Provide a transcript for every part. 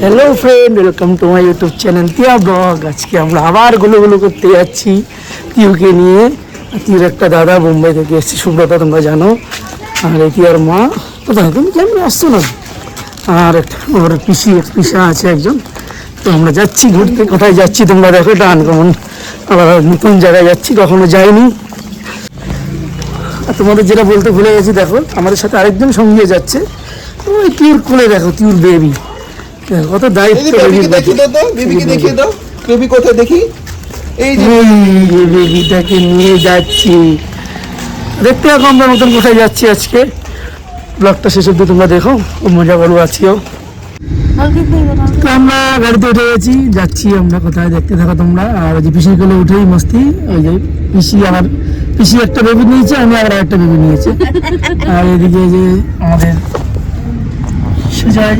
Hello friend welcome to my YouTube channel Tiya blog আজকে আমরা আবারগুলো গুলো করতে যাচ্ছি তিউকে নিয়ে। তিউর একটা দাদা বোম্বাই থেকে এসেছে সুব্রতা তোমরা জানো। আর তিয়ার মা। কোথায় তুমি কেমন আসছো না? আর একটা আমার পিসি পিসা আছে একজন। তো আমরা যাচ্ছি ঘুরতে। কোথায় যাচ্ছি তোমরা দেখো এটা আনকমন। আবার নতুন জায়গায় যাচ্ছি কখনো যাইনি। আর তোমাদের যেটা বলতে ভুলে গেছি দেখো আমাদের সাথে আরেকজন সঙ্গে যাচ্ছে। ওই তিউর কোলে দেখো তিউর বেবি। কত দায়িত্ব বেবিকে দেখিয়ে দাও তো বেবিকে দেখিয়ে দাও। বেবি কোথায় দেখি? এই যে বেবিটাকে নিয়ে যাচ্ছি। দেখতে থাকো আমরা নতুন কোথায় যাচ্ছি আজকে। ব্লগটা শেষ অব্দি তোমরা দেখো খুব মজা করব আজকেও আমরা গাড়িতে উঠে গেছি যাচ্ছি আমরা কোথায় দেখতে থাকো তোমরা। আর ওই যে পিসির কোলে উঠেই মস্তি ওই যে পিসি আমার পিসি একটা বেবি নিয়েছে আমি আবার একটা বেবি নিয়েছে। আর এদিকে যে আমাদের সুজয়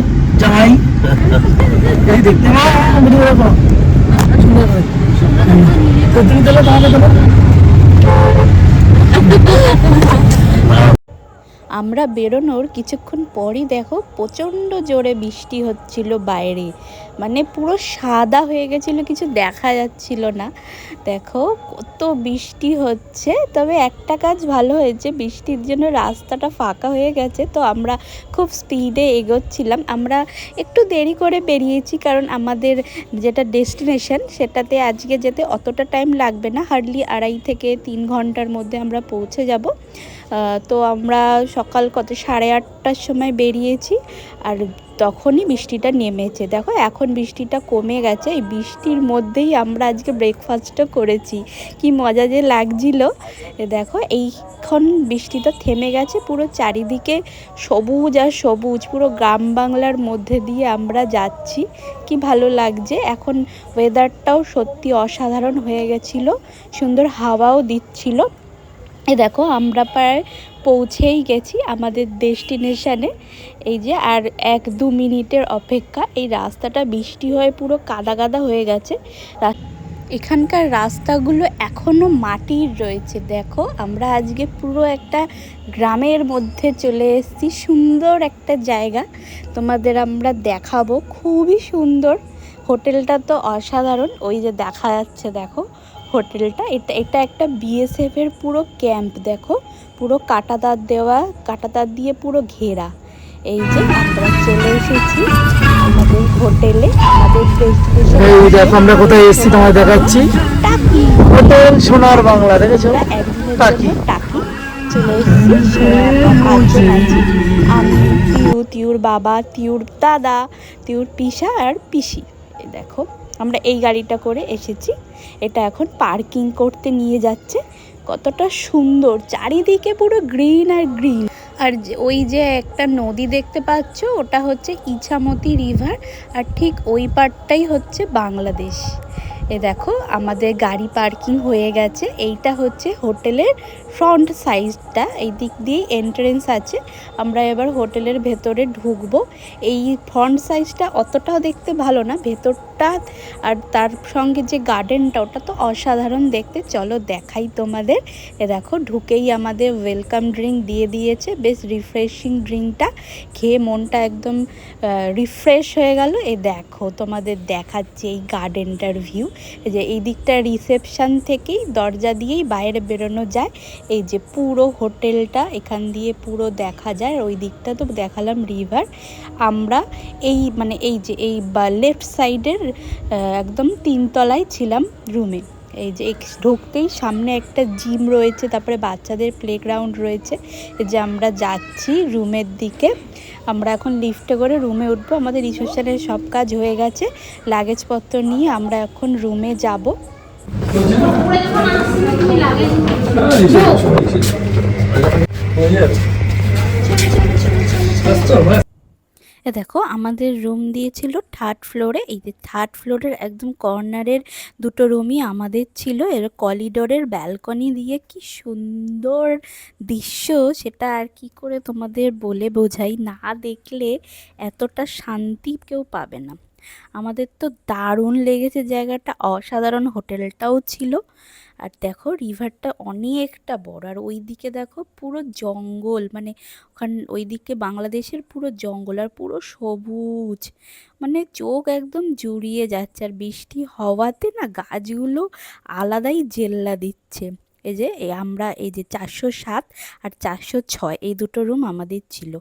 আমরা বেরোনোর কিছুক্ষণ পরই দেখো প্রচণ্ড জোরে বৃষ্টি হচ্ছিল বাইরে। মানে পুরো সাদা হয়ে গেছিল, কিছু দেখা যাচ্ছিল না। দেখো, কত বৃষ্টি হচ্ছে, তবে একটা কাজ ভালো হয়েছে, বৃষ্টির জন্য রাস্তাটা ফাঁকা হয়ে গেছে, তো আমরা খুব স্পিডে এগোচ্ছিলাম। আমরা একটু দেরি করে বেরিয়েছি, কারণ আমাদের যেটা ডেস্টিনেশন সেটাতে আজকে যেতে অতটা টাইম লাগবে না হার্ডলি আড়াই থেকে তিন ঘণ্টার মধ্যে আমরা পৌঁছে যাব। তো আমরা সকাল কত, সাড়ে আটটার সময় বেরিয়েছি আর তখনই বৃষ্টিটা নেমেছে। দেখো, এখন বৃষ্টিটা কমে গেছে। এই বৃষ্টির মধ্যেই আমরা আজকে ব্রেকফাস্টও করেছি। কি মজা যে লাগছিল। দেখো, এইখন বৃষ্টিটা থেমে গেছে পুরো চারিদিকে সবুজ আর সবুজ, পুরো গ্রাম বাংলার মধ্যে দিয়ে আমরা যাচ্ছি। কি ভালো লাগছে। এখন ওয়েদারটাও সত্যি অসাধারণ হয়ে গেছিল। সুন্দর হাওয়াও দিচ্ছিল। এ দেখো, আমরা প্রায় পৌঁছেই গেছি আমাদের ডেস্টিনেশানে। এই যে, আর এক দু মিনিটের অপেক্ষা। এই রাস্তাটা বৃষ্টি হয়ে পুরো কাদা কাদা হয়ে গেছে। এখানকার রাস্তাগুলো এখনও মাটির রয়েছে। দেখো, আমরা আজকে পুরো একটা গ্রামের মধ্যে চলে এসেছি। সুন্দর একটা জায়গা। তোমাদের আমরা দেখাবো। খুবই সুন্দর। হোটেলটা তো অসাধারণ। ওই যে দেখা যাচ্ছে, দেখো। হোটেলটা। এটা এটা একটা বিএসএফ এর পুরো ক্যাম্প দেখো। পুরো কাটাতার দেওয়া কাটাতার দিয়ে পুরো ঘেরা। এই যে আমরা চলে এসেছি আমাদের হোটেলে আমাদের এই দেখো আমরা কোথায় এসেছি তোমায় দেখাচ্ছি। হোটেল সোনার বাংলা দেখেছ? টাকি। টাকি চলে এসেছি আমি তিউ তিউর বাবা তিউর দাদা তিউর পিসা আর পিসি। এই দেখো। আমরা এই গাড়িটা করে এসেছি। এটা এখন পার্কিং করতে নিয়ে যাচ্ছে। কতটা সুন্দর, চারিদিকে পুরো গ্রিন আর গ্রিন। আর ওই যে একটা নদী দেখতে পাচ্ছ, ওটা হচ্ছে ইছামতি রিভার আর ঠিক ওই পারটাই হচ্ছে বাংলাদেশ। এ দেখো, আমাদের গাড়ি পার্কিং হয়ে গেছে। এইটা হচ্ছে হোটেলের ফ্রন্ট সাইজটা এই দিক দিয়েই এন্ট্রেন্স আছে। আমরা এবার হোটেলের ভেতরে ঢুকবো। এই ফ্রন্ট সাইজটা অতটাও দেখতে ভালো না, ভেতরটা আর তার সঙ্গে যে গার্ডেনটা ওটা তো অসাধারণ দেখতে। চলো দেখাই তোমাদের। এ দেখো, ঢুকেই আমাদের ওয়েলকাম ড্রিঙ্ক দিয়ে দিয়েছে। বেশ রিফ্রেশিং ড্রিঙ্কটা খেয়ে মনটা একদম রিফ্রেশ হয়ে গেল। এ দেখো, তোমাদের দেখাচ্ছে এই গার্ডেনটার ভিউ যে এই দিকটা রিসেপশন থেকেই দরজা দিয়েই বাইরে বেরোনো যায়। এই যে পুরো হোটেলটা, এখান দিয়ে পুরো দেখা যায় ওই দিকটা তো দেখালাম রিভার আমরা এই মানে এই যে, এই বা লেফট সাইডের একদম তিনতলায় ছিলাম রুমে এই যে ঢুকতেই সামনে একটা জিম রয়েছে, তারপরে বাচ্চাদের প্লেগ্রাউন্ড রয়েছে। যে আমরা যাচ্ছি রুমের দিকে। আমরা এখন লিফটে করে রুমে উঠবো। আমাদের রিসেপশনের সব কাজ হয়ে গেছে। লাগেজপত্র নিয়ে আমরা এখন রুমে যাব। দেখো, আমাদের রুম দিয়েছিল থার্ড ফ্লোরে এই যে থার্ড ফ্লোরের একদম কর্নারের দুটো রুমই আমাদের ছিল। এর করিডোরের ব্যালকনি দিয়ে কি সুন্দর দৃশ্য, সেটা আর কি করে তোমাদের বলে বোঝাই? না দেখলে এতটা শান্তি কেউ পাবে না। আমাদের তো দারুণ লেগেছে জায়গাটা, অসাধারণ হোটেলটাও ছিল। আর দেখো, রিভারটা অনেকটা বড়। আর ওই দিকে দেখো, পুরো জঙ্গল মানে ওখান ওই দিকে বাংলাদেশের পুরো জঙ্গল, আর পুরো সবুজ। মানে চোখ একদম জুড়িয়ে যাচ্ছে। আর বৃষ্টি হওয়াতে না গাছগুলো আলাদাই জেল্লা দিচ্ছে। এই যে আমরা এই যে চারশো সাত আর চারশো ছয়, এই দুটো রুম আমাদের ছিল।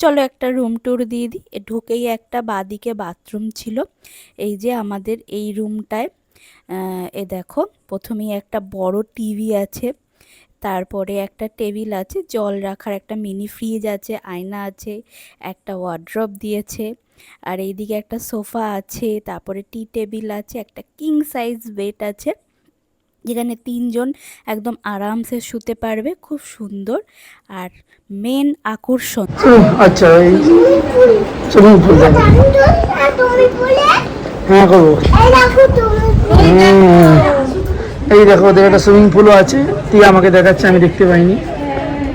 চলো একটা রুম ট্যুর দিয়ে দিই। ঢুকেই একটা বাদিকে বাথরুম ছিল। এই যে আমাদের এই রুমটায় এ দেখো, প্রথমেই একটা বড় টিভি আছে, তারপরে একটা টেবিল আছে, জল রাখার একটা মিনি ফ্রিজ আছে, আয়না আছে, একটা ওয়ার্ড্রপ দিয়েছে, আর এইদিকে একটা সোফা আছে, তারপরে টি টেবিল আছে, একটা কিং সাইজ বেড আছে। যেখানে তিনজন একদম আরামসে শুতে পারবে, খুব সুন্দর। আর মেন আকর্ষণ। আচ্ছা হ্যাঁ করব। দেখো এই দেখো, ওদের একটা সুইমিং পুলও আছে। তুই আমাকে দেখাচ্ছে, আমি দেখতে পাইনি।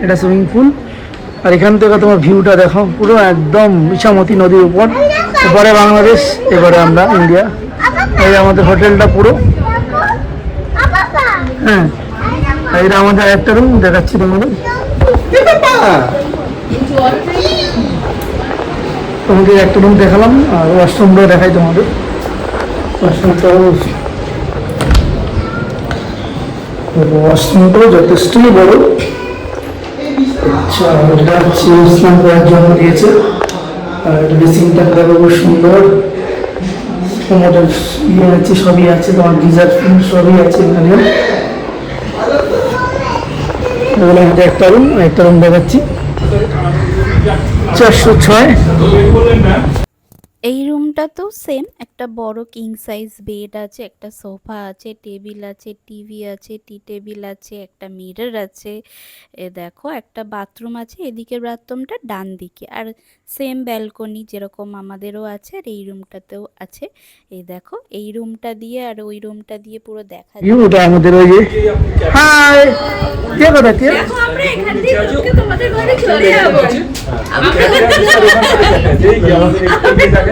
এটা সুইমিং পুল আর এখান থেকে তোমার ভিউটা দেখো পুরো একদম ইছামতি নদীর উপর। এবারে বাংলাদেশ, এবারে আমরা ইন্ডিয়া। এই আমাদের হোটেলটা পুরো। হ্যাঁ। এটা আমাদের একটা রুম দেখাচ্ছি তোমাদের। তোমাদের একটা রুম দেখালাম, আর ওয়াশরুমটাও দেখাই তোমাদের। ওয়াশরুমটাও ওয়াশরুমটাও যথেষ্টই বড়। আচ্ছা এটা হচ্ছে স্নান করার জন্য দিয়েছে। আর ড্রেসিংটা খুব সুন্দর। কোমোটের ইয়ে আছে, সবই আছে, তোমার গিজার সবই আছে এখানে। এগুলো আমাদের একটা রুম একটা রুম দেখাচ্ছি। চারশো ছয়। এই রুমটা তো সেম একটা বড় কিং সাইজ বেড আছে একটা সোফা আছে টেবিল আছে টিভি আছে টি টেবিল আছে একটা মিরর আছে। এ দেখো একটা বাথরুম আছে এদিকের বাথরুমটা ডান দিকে। আর সেম ব্যালকনি যেরকম আমাদেরও আছে আর এই রুমটাতেও আছে। এই দেখো এই রুমটা দিয়ে আর ওই রুমটা দিয়ে পুরো দেখা যায় আমাদের ওই যে? হাই কে কথা কে?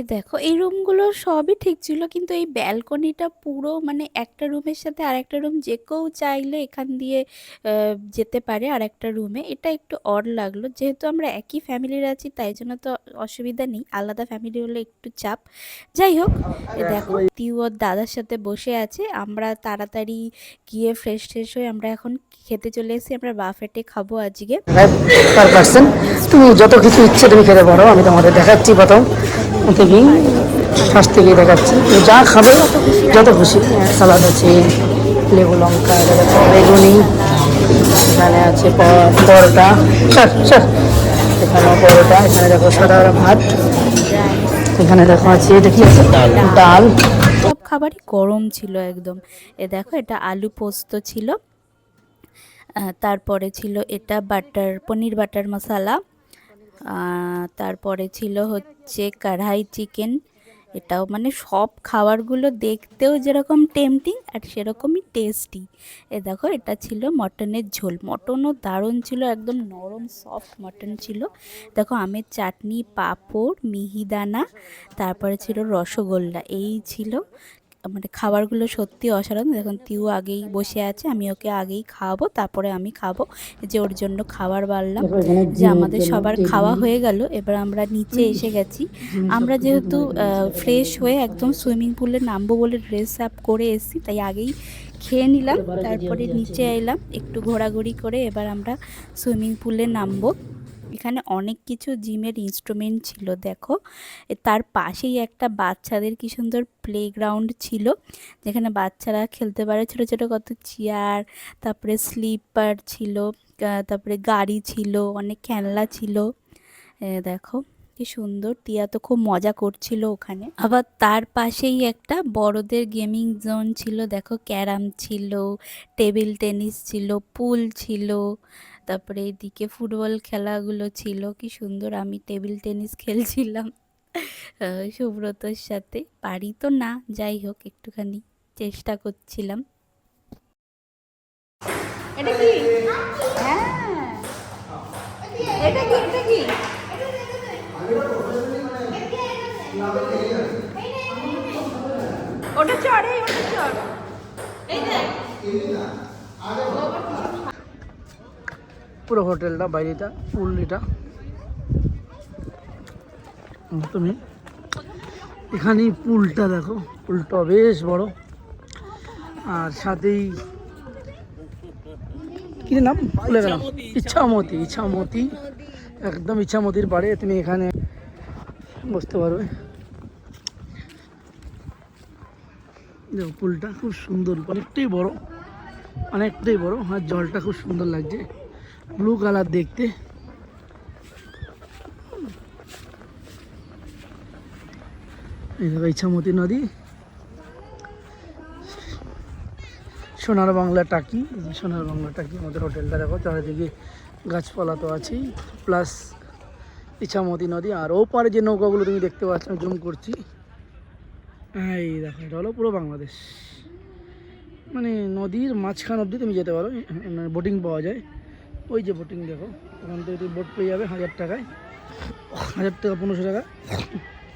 এই দেখো, এই রুমগুলো সবই ঠিক ছিল, কিন্তু এই ব্যালকনিটা পুরো মানে একটা রুমের সাথে আর একটা রুম যে কেউ চাইলে এখান দিয়ে যেতে পারে আর একটা রুমে। এটা একটু অড লাগল, যেহেতু আমরা একই ফ্যামিলির আছি, তাই জন্য তো অসুবিধা নেই, আলাদা ফ্যামিলি হলে একটু চাপ। যাই হোক, এ দেখো তিউ ওর দাদার সাথে বসে আছে, আমরা তাড়াতাড়ি গিয়ে ফ্রেশ ট্রেশ হয়ে আমরা এখন খেতে চলে এসেছি, আমরা বাফেটে খাব আজকে। তুমি যত কিছু ইচ্ছে তুমি খেতে পারো, আমি তোমাদের দেখাচ্ছি প্রথম। থেকেই ফার্স্ট থেকেই দেখাচ্ছি। যা খাবে যত খুশি। সালাদ আছে লেবু লঙ্কা এটা দেখো বেগুনি এখানে আছে পরোটা। স্যার স্যার এখানেও পরোটা এখানে দেখো সাদা ভাত। এখানে দেখো আছে এটা কি আছে? ডাল। সব খাবারই গরম ছিল একদম। এ দেখো এটা আলু পোস্ত ছিল। তারপরে ছিল এটা বাটার পনির বাটার মশালা। তারপরে ছিল হচ্ছে কড়াই চিকেন এটাও মানে সব খাবারগুলো দেখতেও যেরকম টেম্পটিং আর সেরকমই টেস্টি এ দেখো, এটা ছিল মটনের ঝোল। মটনও দারুণ ছিল, একদম নরম সফট মটন ছিল। দেখো, আমের চাটনি, পাঁপড়, মিহিদানা, তারপরে ছিল রসগোল্লা, এই ছিল মানে খাবারগুলো সত্যি অসাধারণ। দেখুন তিউ আগেই বসে আছে আমি ওকে আগেই খাওয়াবো তারপরে আমি খাব। যে ওর জন্য খাবার বাড়লাম যে আমাদের সবার খাওয়া হয়ে গেল এবার আমরা নিচে এসে গেছি। আমরা যেহেতু ফ্রেশ হয়ে একদম সুইমিং পুলে নামবো বলে ড্রেস আপ করে এসেছি তাই আগেই খেয়ে নিলাম তারপরে নিচে এলাম একটু ঘোরাঘুরি করে এবার আমরা সুইমিং পুলে নামবো। এখানে অনেক কিছু জিমের ইনস্ট্রুমেন্ট ছিল, দেখো। তার পাশেই একটা বাচ্চাদের কি সুন্দর প্লেগ্রাউন্ড ছিল, যেখানে বাচ্চারা খেলতে পারে। ছোটো ছোটো কত চেয়ার তারপরে স্লিপার ছিল তারপরে গাড়ি ছিল, অনেক খেলনা ছিল। দেখো, কি সুন্দর। টিয়া তো খুব মজা করছিল ওখানে। আবার তার পাশেই একটা বড়দের গেমিং জোন ছিল, দেখো, ক্যারাম ছিল, টেবিল টেনিস ছিল, পুল ছিল। তারপরে এদিকে ফুটবল খেলাগুলো ছিল কি সুন্দর আমি টেবিল টেনিস খেলছিলাম সুব্রতর সাথে। পারি তো না যাই হোক একটুখানি চেষ্টা করছিলাম। এটা কি? হ্যাঁ। এটা কি? এটা কি? ওটা চড়ে ওটা চড়। এই দেখ। পুরো হোটেলটা, বাইরেটা, ফুল এটা। তুমি এখানে পুলটা দেখো, পুলটা বেশ বড়। আর সাথেই কি নাম? ভুলে গেলাম। ইচ্ছামতি ইচ্ছামতি একদম ইচ্ছামতির পাড়ে। তুমি এখানে বসতে পারবে। দেখো, পুলটা খুব সুন্দর, অনেকটাই বড় অনেকটাই বড়, আর জলটা খুব সুন্দর লাগছে। ব্লু কালার দেখতে। ইচ্ছামতি নদী। সোনার বাংলা টাকি, সোনার বাংলা টাকি আমাদের হোটেলটা দেখো, চারিদিকে গাছপালা তো আছেই প্লাস ইচ্ছামতি নদী, আর ও পারে যে নৌকাগুলো তুমি দেখতে পাচ্ছ, আমি জুম করছি। এই দেখো, এটা হলো পুরো বাংলাদেশ। মানে নদীর মাঝখান অবধি তুমি যেতে পারো বোটিং পাওয়া যায়। ওই যে বোটিং দেখো, ওখান থেকে বোট পেয়ে যাবে হাজার টাকায়। হাজার টাকা, পনেরোশো টাকা।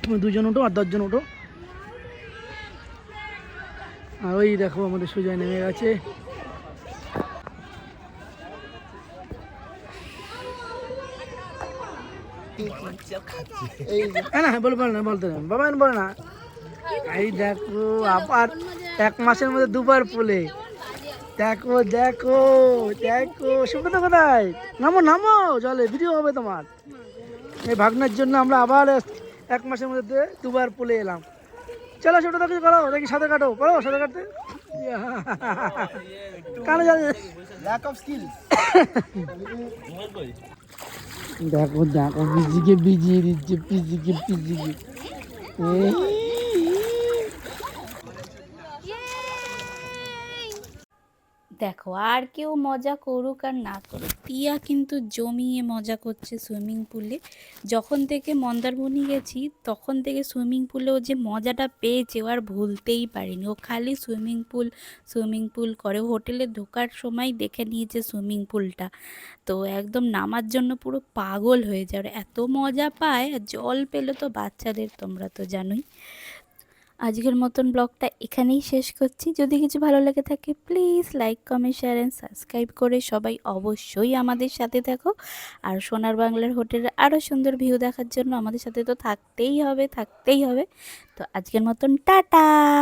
তুমি দুজন ওঠো আর দশজন ওঠো। আর ওই দেখো আমাদের সোজা নেমে গেছে। না, বলো বলো না বলতে না। বাবা, বলে না। এই দেখো, আবার এক মাসের মধ্যে দুবার পোলে দেখো দেখো দেখো সুব্রত কোথায় নামো নামো জলে ভিডিও হবে তোমার। এই ভাগনার জন্য আমরা আবার এক মাসের মধ্যে দুবার পোলে এলাম। চলো ছোটো কিছু করো দেখি সাঁতার কাটো। করো সাঁতার কাটতে। কানে যাবে। দেখো দেখো পিজিকে ভিজিয়ে দিচ্ছে পিজিকে পিজিকে দেখো, আর কেউ মজা করুক আর না করুক টিয়া কিন্তু জমিয়ে মজা করছে সুইমিং পুলে। যখন থেকে মন্দারমণি গেছি, তখন থেকে সুইমিং পুলে ও যে মজাটা পেয়েছে ও আর ভুলতেই পারিনি। ও খালি সুইমিং পুল সুইমিং পুল করে। হোটেলে ঢোকার সময় দেখে নিয়েছে সুইমিং পুলটা। তো একদম নামার জন্য পুরো পাগল হয়ে যায় এত মজা পায়, জল পেলে তো বাচ্চাদের তোমরা তো জানোই। আজকের মতন ব্লগটা এখানেই শেষ করছি। যদি কিছু ভালো লেগে থাকে please like comment share and subscribe করে সবাই অবশ্যই আমাদের সাথে থাকো। আর সোনার বাংলার হোটেলের আরও সুন্দর ভিউ দেখার জন্য আমাদের সাথে তো থাকতেই হবে থাকতেই হবে। তো আজকের মতন, টাটা!